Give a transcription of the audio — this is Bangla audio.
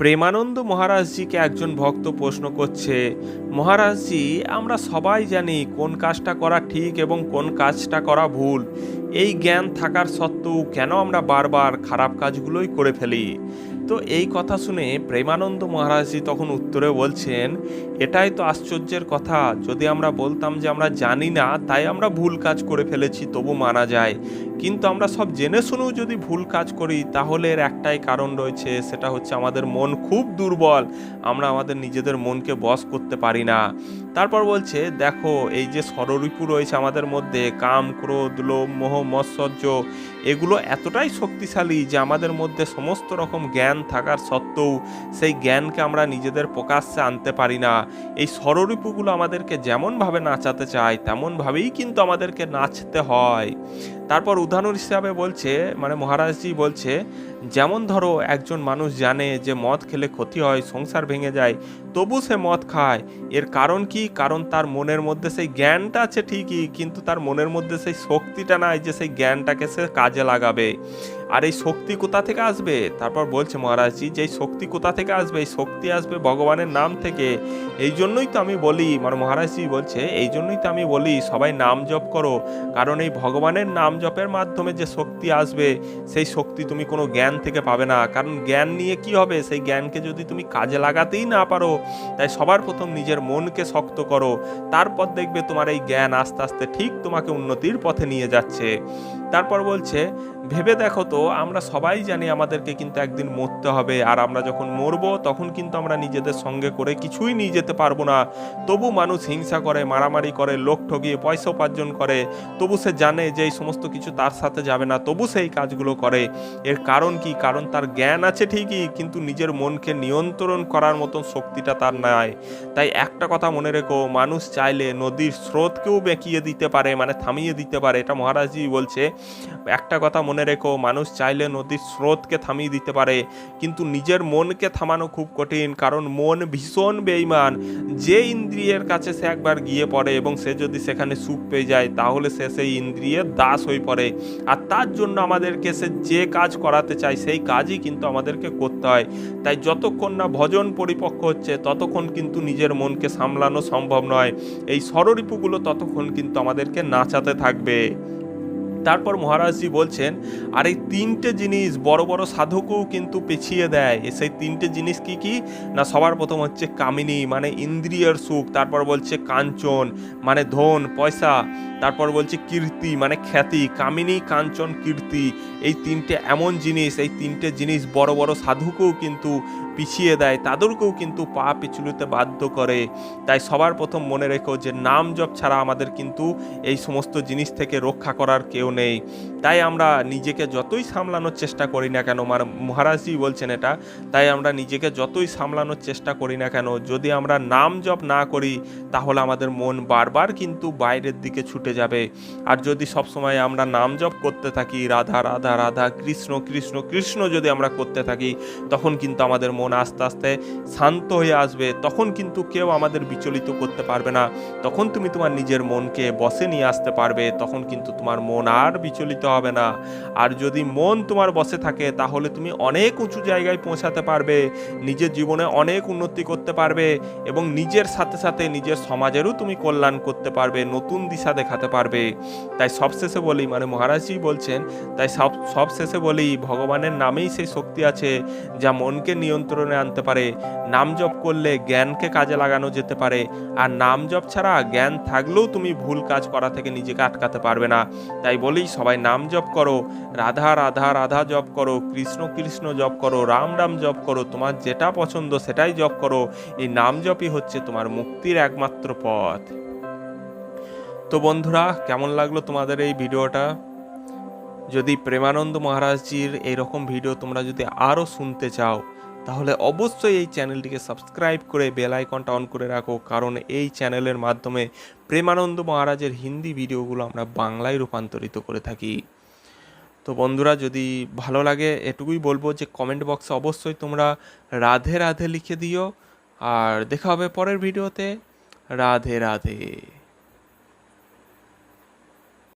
প্রেমানন্দ মহারাজজিকে একজন ভক্ত প্রশ্ন করছে, মহারাজজি, আমরা সবাই জানি কোন কাজটা করা ঠিক এবং কোন কাজটা করা ভুল। এই জ্ঞান থাকার সত্ত্বেও কেন আমরা বারবার খারাপ কাজগুলোই করে ফেলি? তো এই কথা শুনে প্রেমানন্দ মহারাজজি তখন উত্তরে বলছেন, এটাই তো আশ্চর্যের কথা। যদি আমরা বলতাম যে আমরা জানি না, তাই আমরা ভুল কাজ করে ফেলেছি, তবু মানা যায়। কিন্তু আমরা সব জেনে শুনেও যদি ভুল কাজ করি, তাহলে এর একটাই কারণ রয়েছে, সেটা হচ্ছে আমাদের মন খুব দুর্বল। আমরা আমাদের নিজেদের মনকে বশ করতে পারি না। তারপর বলছে, দেখো, এই যে ষড়রিপু রয়েছে আমাদের মধ্যে, কাম, ক্রোধ, লোভ, মোহ, মৎসর্য, এগুলো এতটাই শক্তিশালী যে আমাদের মধ্যে সমস্ত রকম জ্ঞান থাকার সত্ত্বেও সেই জ্ঞানকে আমরা নিজেদের প্রকাশ্যে আনতে পারি না। এই স্বরূপগুলো আমাদেরকে যেমনভাবে নাচাতে চায়, তেমনভাবেই কিন্তু আমাদেরকে নাচতে হয়। তারপর উদাহরণ হিসাবে বলছে মানে মহারাজজি বলছে যেমন ধরো একজন মানুষ জানে যে মদ খেলে ক্ষতি হয়, সংসার ভেঙে যায়, তবু সে মদ খায়। এর কারণ কি? কারণ তার মনের মধ্যে সেই জ্ঞানটা আছে ঠিকই, কিন্তু তার মনের মধ্যে সেই শক্তিটা নাই যে সেই জ্ঞানটাকে সে কাজে লাগাবে। আর এই শক্তি কোথা থেকে আসবে? তারপর বলছে মহারাজজি, যে এই শক্তি কোথা থেকে আসবে? এই শক্তি আসবে ভগবানের নাম থেকে। এই জন্যই তো আমি বলি মানে মহারাজজি বলছে, এই জন্যই তো আমি বলি, সবাই নাম জপ করো। কারণ এই ভগবানের নাম জপের মাধ্যমে যে শক্তি আসবে, সেই শক্তি তুমি কোনো জ্ঞান থেকে পাবে না। কারণ জ্ঞান নিয়ে কি হবে? সেই জ্ঞানকে যদি তুমি কাজে লাগাতেই না পারো, তাই সবার প্রথম নিজের মনকে শক্ত করো। তারপর দেখবে তোমার এই জ্ঞান আস্তে আস্তে ঠিক তোমাকে উন্নতির পথে নিয়ে যাচ্ছে। তারপর বলছে, ভেবে দেখো তো, আমরা সবাই জানি আমাদেরকে কিন্তু একদিন মরতে হবে। আর আমরা যখন মরবো, তখন কিন্তু আমরা নিজেদের সঙ্গে করে কিছুই নিয়ে যেতে পারব না। তবু মানুষ হিংসা করে, মারামারি করে, লোক ঠকিয়ে পয়সা উপার্জন করে। তবু সে জানে যে এই সমস্ত কিছু তার সাথে যাবে না। তবু সেই কাজগুলো করে। এর কারণ কি? কারণ তার জ্ঞান আছে ঠিকই, কিন্তু নিজের মনকে নিয়ন্ত্রণ করার মতন শক্তিটা তার নাই। তাই একটা কথা মনে রেখো, মানুষ চাইলে নদীর স্রোতকেও বেঁকিয়ে দিতে পারে মানে থামিয়ে দিতে পারে। এটা মহারাজজি বলছে। একটা কথা মনে রেখো, মানুষ চাইলে নদীর স্রোতকে থামিয়ে দিতে পারে, কিন্তু নিজের মনকে থামানো খুব কঠিন, কারণ মন ভীষণ বেইমান যে ইন্দ্রিয়ের কাছে সে একবার গিয়ে পড়ে এবং সে যদি সেখানে সুখ পেয়ে যায়, তাহলে সে সেই ইন্দ্রিয়ের দাস হয়ে পড়ে। আর তার জন্য আমাদেরকে সে যে কাজ করাতে চায় সেই কাজই কিন্তু আমাদেরকে করতে হয়। তাই যতক্ষণ না ভজন পরিপক্ক হচ্ছে, ততক্ষণ কিন্তু নিজের মনকে সামলানো সম্ভব নয়। এই ষড়রিপুগুলো ততক্ষণ কিন্তু আমাদেরকে নাচাতে থাকবে। তারপর মহারাজজি বলছেন, আর এই তিনটে জিনিস বড় বড় সাধকও কিন্তু পেছিয়ে দেয়। সেই তিনটে জিনিস কি কি? না, সবার প্রথম হচ্ছে কামিনী মানে ইন্দ্রিয়ের সুখ, তারপর বলছে কাঞ্চন মানে ধন, পয়সা। তারপর বলছে কীর্তি মানে খ্যাতি, কামিনী কাঞ্চন কীর্তি, এই তিনটে এমন জিনিস, এই তিনটে জিনিস বড় বড় সাধুকেও কিন্তু পিছিয়ে দেয়, তাদেরকেও কিন্তু পা পিছুলিতে বাধ্য করে। তাই সবার প্রথম মনে রেখো যে নাম জপ ছাড়া আমাদের কিন্তু এই সমস্ত জিনিস থেকে রক্ষা করার কেউ নেই। তাই আমরা নিজেকে যতই সামলানোর চেষ্টা করি না কেন মানে মহারাজজি বলছেন এটা, তাই আমরা নিজেকে যতই সামলানোর চেষ্টা করি না কেন, যদি আমরা নাম জপ না করি, তাহলে আমাদের মন বারবার কিন্তু বাইরের দিকে ছুটে যাবে। আর যদি সবসময় আমরা নাম জপ করতে থাকি, রাধা রাধা রাধা, কৃষ্ণ কৃষ্ণ কৃষ্ণ যদি আমরা করতে থাকি, তখন কিন্তু আমাদের মন আস্তে আস্তে শান্ত হয়ে আসবে। তখন কিন্তু কেউ আমাদের বিচলিত করতে পারবে না। তখন তুমি তোমার নিজের মনকে বসে নিয়ে আসতে পারবে। তখন কিন্তু তোমার মন আর বিচলিত হবে না। আর যদি মন তোমার বসে থাকে, তাহলে তুমি অনেক উঁচু জায়গায় পৌঁছাতে পারবে। নিজের জীবনে অনেক উন্নতি করতে পারবে এবং নিজের সাথে সাথে নিজের সমাজেরও তুমি কল্যাণ করতে পারবে। নতুন দিশা দেখাতে পারবে। তাই সবশেষে বলি মানে মহারাজজি বলছেন, তাই সব, সবশেষে বলি, ভগবানের নামেই সেই শক্তি আছে যা মনকে নিয়ন্ত্রণে আনতে পারে। নাম জপ করলে জ্ঞানকে কাজে লাগানো যেতে পারে। আর নাম জপ ছাড়া জ্ঞান থাকলেও তুমি ভুল কাজ করা থেকে নিজেকে আটকাতে পারবে না। তাই বলি, সবাই নাম জপ করো, রাধা রাধা রাধা জপ করো, কৃষ্ণ কৃষ্ণ জপ করো, রাম রাম জপ করো, তোমার যেটা পছন্দ সেটাই জপ করো। এই নাম জপই হচ্ছে তোমার মুক্তির একমাত্র পথ। তো বন্ধুরা, কেমন লাগল তোমাদের এই ভিডিওটা? যদি প্রেমানন্দ মহারাজজির এইরকম ভিডিও তোমরা যদি আরও শুনতে চাও, তাহলে অবশ্যই এই চ্যানেলটিকে সাবস্ক্রাইব করে বেল আইকনটা অন করে রাখো, কারণ এই চ্যানেলের মাধ্যমে প্রেমানন্দ মহারাজের হিন্দি ভিডিওগুলো আমরা বাংলায় রূপান্তরিত করে থাকি। তো বন্ধুরা, যদি ভালো লাগে, এটুকুই বলব যে কমেন্ট বক্সে অবশ্যই তোমরা রাধে রাধে লিখে দিও, আর দেখা হবে পরের ভিডিওতে। রাধে রাধে।